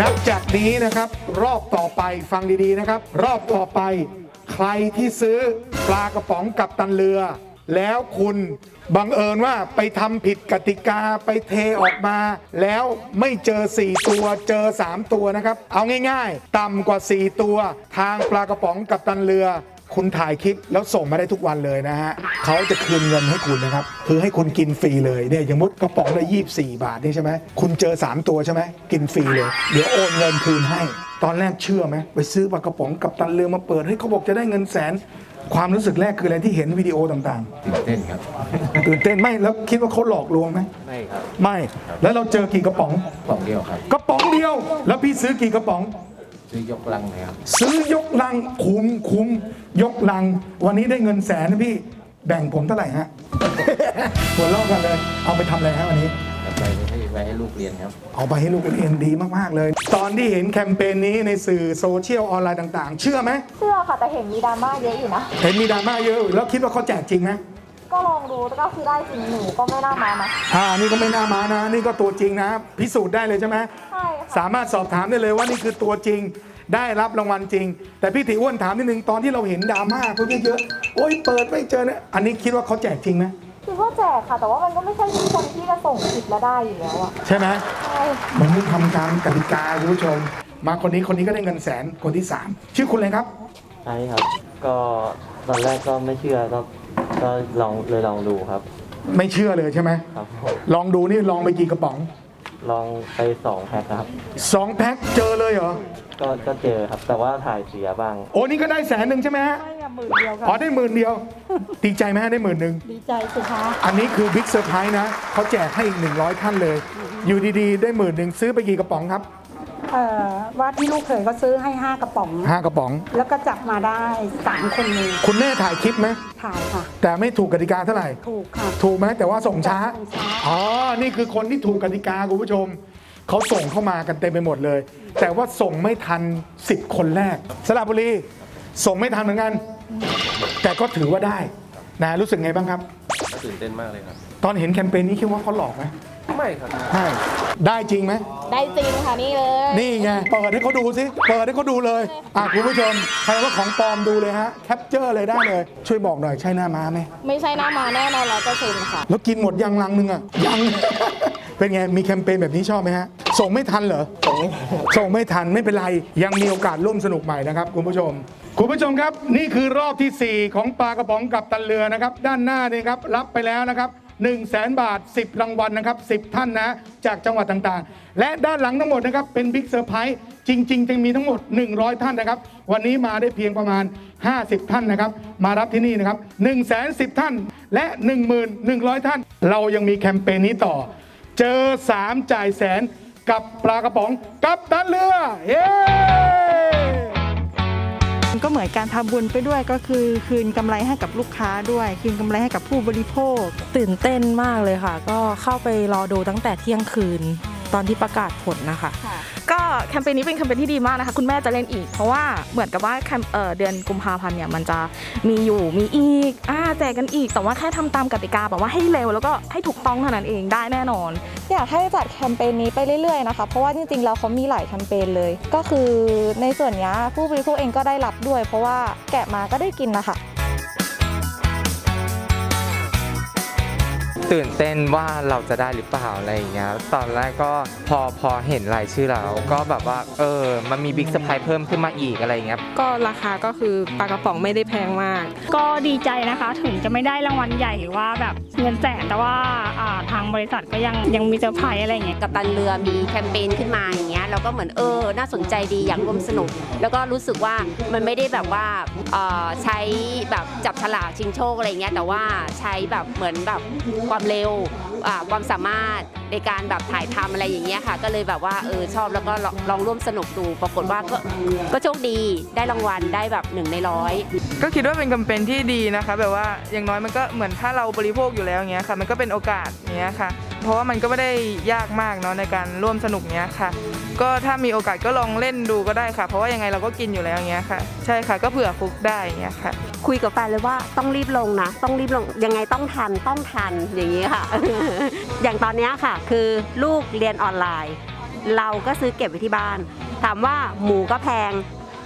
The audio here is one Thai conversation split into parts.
นับจากนี้นะครับ รอบต่อไปฟังดีๆนะครับ รอบต่อไปใครที่ซื้อปลากระป๋องกับตันเรือ แล้วคุณบังเอิญว่าไปทำผิดกติกาไปเทออกมา แล้วไม่เจอ 4 ตัวเจอ 3 ตัวนะครับ เอาง่ายๆ ต่ำกว่า 4 ตัว ทางปลากระป๋องกับตันเรือ คุณถ่ายคลิปแล้วส่งมาได้ทุกวันเลยนะฮะเขาจะคืนเงินให้คุณนะครับ คือให้คุณกินฟรีเลยเนี่ยอย่างมุดกระป๋องละ24 บาทนี่ใช่ไหมคุณเจอ 3 ตัวใช่ไหมกินฟรีเลย เดี๋ยวโอนเงินคืนให้ ตอนแรกเชื่อไหมไปซื้อปลากระป๋องกับตันเรือมาเปิดให้ยเขาบอกจะได้เงินแสน ความรู้สึกแรกคืออะไรที่เห็นวิดีโอต่างตื่นเต้นครับ ๆตื่นเต้นไหมแล้วคิดว่าเขาหลอกลวงไหมไม่ครับไม่ แล้วเราเจอกี่กระป๋อง กล่องเดียวครับ กระป๋องเดียว แล้วพี่ซื้อกี่กระป๋อง ซื้อยกลังเลยครับซื้อยกลังคุ้มคุ้มยกลัง วันนี้ได้เงินแสนนะพี่แบ่งผมเท่าไหร่ฮะ หัวเราะกันเลย เอาไปทำอะไรฮะวันนี้แล้วไปให้ไว้ให้ลูกเรียนครับ เอาไปให้ลูกเรียนดีมาก ๆ เลย ตอนที่เห็นแคมเปญนี้ในสื่อโซเชียลออนไลน์ต่าง ๆ เชื่อไหม เชื่อค่ะแต่เห็นมีดราม่าเยอะอยู่นะ เห็นมีดราม่าเยอะ แล้วคิดว่าเขาแจกจริงไหม ก็ลองดูแล้วก็คือได้จริงหนูก็ไม่น่ามานะอ่านี่ก็ไม่น่ามานะ นี่ก็ตัวจริงนะ พิสูจน์ได้เลยใช่ไหมใช่ค่ะสามารถสอบถามได้เลยว่านี่คือตัวจริง ได้รับรางวัลจริง แต่พี่ติอ้วนถามนิดนึงตอนที่เราเห็นดราม่าเขาเยอะๆโอ๊ยเปิดไม่เจอเนี่ยอันนี้คิดว่าเขาแจกจริงไหมคิดว่าแจกค่ะ แต่ว่ามันก็ไม่ใช่ทุกคนที่จะส่งผิดแล้วได้อยู่แล้วอะใช่ไหมใช่มันไม่ทำตามกติกาคุณผู้ชม มาคนนี้คนนี้ก็ได้เงินแสนคนที่สามชื่อคุณอะไรครับ ใช่ครับ ก็ตอนแรกก็ไม่เชื่อก็ ก็ลองเลยลองดูครับ ไม่เชื่อเลยใช่ไหม ครับผมลองดูนี่ลองไปกี่กระป๋องลองไปสองแพ็คครับ สองแพ็คเจอเลยเหรอ ก็ก็เจอครับ แต่ว่าถ่ายเสียบ้าง โอ้นี่ก็ได้แสนหนึ่งใช่ไหมฮะใช่ค่ะหมื่นเดียวค่ะอ๋อได้หมื่นเดียว ดีใจไหมฮะได้หมื่นหนึ่ง ดีใจสิคะ อันนี้คือบิ๊กเซอร์ไพรส์นะ เขาแจกให้อีก 100ท่านเลย อยู่ดี ๆ ได้หมื่นหนึ่งซื้อไปกี่กระป๋องครับ เอ่อว่าที่ลูกเขยก็ซื้อให้ 5 กระป๋อง ห้ากระป๋อง แล้วก็จับมาได้ 3 คนเลยคุณแม่ถ่ายคลิปไหมถ่ายค่ะ แต่ไม่ถูกกติกาเท่าไหร่ ถูกค่ะ ถูกไหมแต่ว่าส่งช้า ส่งช้า อ๋อ นี่คือคนที่ถูกกติกาคุณผู้ชม เขาส่งเข้ามากันเต็มไปหมดเลย แต่ว่าส่งไม่ทัน 10 คนแรก สระบุรี ส่งไม่ทันเหมือนกัน แต่ก็ถือว่าได้นะรู้สึกไงบ้างครับก็ตื่นเต้นมากเลยครับ ตอนเห็นแคมเปญนี้คิดว่าเขาหลอกไหม ไม่ครับใช่ได้จริงไหม ได้จริงค่ะนี่เลยนี่ไง เปิดให้เขาดูสิ เปิดให้เขาดูเลย อะคุณผู้ชม ใครว่าของปลอมดูเลยฮะ แคปเจอร์เลยได้เลย ช่วยบอกหน่อยใช่หน้าม้าไหม ไม่ใช่หน้ามาแน่นอนร้อยเปอร์เซ็นต์ค่ะ แล้วกินหมดยังลังนึงอะ ยัง เป็นไง มีแคมเปญแบบนี้ชอบไหมฮะ ส่งไม่ทันเหรอ ส่งไม่ทันส่งไม่ทันไม่เป็นไร ยังมีโอกาสร่วมสนุกใหม่นะครับ คุณผู้ชม คุณผู้ชมครับ นี่คือรอบทีสี่4 ของปลากระป๋องกับตันเรือนะครับ ด้านหน้านี่ครับรับไปแล้วนะครับ 1 0 0 0 0แบาท 10 รางวัลนะครับ 10 ท่านนะ จากจังหวัดต่างๆ และด้านหลังทั้งหมดนะครับ เป็นบิ๊กเซอร์ไพรส์จริงๆจะมีทั้งหมด 100 ท่านนะครับ วันนี้มาได้เพียงประมาณ 50 ท่านนะครับ มารับที่นี่นะครับ1 1 0 0 0 ท่าน และ 1100 ท่าน เรายังมีแคมเปญนี้ต่อ เจอ 3 จ่ายแสนกับปลากระป๋องกับตันเรือ เย้ ก็เหมือนการทำบุญไปด้วยก็คือ คืนกำไรให้กับลูกค้าด้วย คืนกำไรให้กับผู้บริโภค ตื่นเต้นมากเลยค่ะ ก็เข้าไปรอดูตั้งแต่เที่ยงคืน ตอนที่ประกาศผลนะคะ ก็แคมเปญนี้เป็นแคมเปญที่ดีมากนะคะ คุณแม่จะเล่นอีก เพราะว่าเหมือนกับว่าแคมเอ่อเดือนกุมภาพันธ์เนี่ยมันจะมีอยู่มีอีกอ่าแจกกันอีก แต่ว่าแค่ทำตามกติกาแบบว่าให้เร็วแล้วก็ให้ถูกต้องเท่านั้นเองได้แน่นอน อยากให้จัดแคมเปญนี้ไปเรื่อยๆนะคะ เพราะว่าจริงๆแล้วเขามีหลายแคมเปญเลย ก็คือในส่วนนี้ผู้บริโภคเองก็ได้รับด้วย เพราะว่าแกะมาก็ได้กินนะคะ ตื่นเต้นว่าเราจะได้หรือเปล่าอะไรอย่างเงี้ยตอนแรกก็พอพอเห็นรายชื่อแล้วก็แบบว่าเออมันมีบิ๊กเซอร์ไพรส์เพิ่มขึ้นมาอีกอะไรอย่างเงี้ยก็ราคาก็คือปลากระป๋องไม่ได้แพงมาก ก็ดีใจนะคะถึงจะไม่ได้รางวัลใหญ่หรือว่าแบบเงินแสนแต่ว่าอ่าทางบริษัทก็ยังยังมีเซอร์ไพรส์อะไรอย่างเงี้ย กับตันเรือมีแคมเปญขึ้นมาอย่างเงี้ยเราก็เหมือนเออ น่าสนใจดีอยากร่วมสนุก แล้วก็รู้สึกว่ามันไม่ได้แบบว่าเอ่อใช้แบบจับฉลากชิงโชคอะไรเงี้ยแต่ว่าใช้แบบเหมือนแบบความเร็วความสามารถในการแบบถ่ายทำอะไรอย่างเงี้ยค่ะ ก็เลยแบบว่าเออชอบแล้วก็ลองร่วมสนุกดู ปรากฏว่าก็ก็โชคดีได้รางวัลได้แบบหนึ่งในร้อยก็คิดว่าเป็นแคมเปญที่ดีนะคะ แบบว่าอย่างน้อยมันก็เหมือนถ้าเราบริโภคอยู่แล้วเงี้ยค่ะ มันก็เป็นโอกาสเงี้ยค่ะ เพราะว่ามันก็ไม่ได้ยากมากเนาะในการร่วมสนุกเนี้ยค่ะ ก็ถ้ามีโอกาสก็ลองเล่นดูก็ได้ค่ะ เพราะว่ายังไงเราก็กินอยู่แล้วเงี้ยค่ะ ใช่ค่ะก็เผื่อฟุกได้เงี้ยค่ะ คุยกับแฟนเลยว่าต้องรีบลงนะ ต้องรีบลงยังไงต้องทันต้องทันอย่างนี้ค่ะ อย่างตอนเนี้ยค่ะ คือลูกเรียนออนไลน์ เราก็ซื้อเก็บไว้ที่บ้าน ถามว่าหมูก็แพง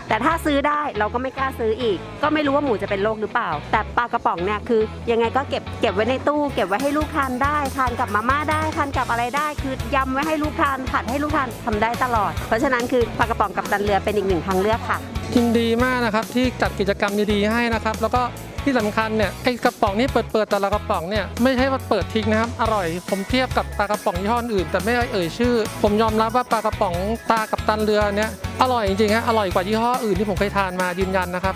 แต่ถ้าซื้อได้เราก็ไม่กล้าซื้ออีก ก็ไม่รู้ว่าหมูจะเป็นโรคหรือเปล่า แต่ปลากระป๋องเนี่ยคือ ยังไงก็เก็บเก็บไว้ในตู้ เก็บไว้ให้ลูกทานได้ทานกับมาม่าได้ทานกับอะไรได้คือยำไว้ให้ลูกทานผัดให้ลูกทานทำได้ตลอด เพราะฉะนั้นคือปลากระป๋องกับตันเรือเป็นอีกหนึ่งทางเลือกค่ะยินดีมากนะครับที่จัดกิจกรรมดีๆให้นะครับ แล้วก็ ที่สำคัญเนี่ยไอ้กระป๋องนี่เปิดเปิดแต่ละกระป๋องเนี่ยไม่ใช่ว่าเปิดทิ้งนะครับอร่อย ผมเทียบกับปลากระป๋องยี่ห้ออื่น แต่ไม่เอ่ยชื่อ ผมยอมรับว่าปลากระป๋องตากับตันเรือเนี่ยอร่อยจริงๆฮะอร่อยกว่ายี่ห้ออื่นที่ผมเคยทานมายืนยันนะครับ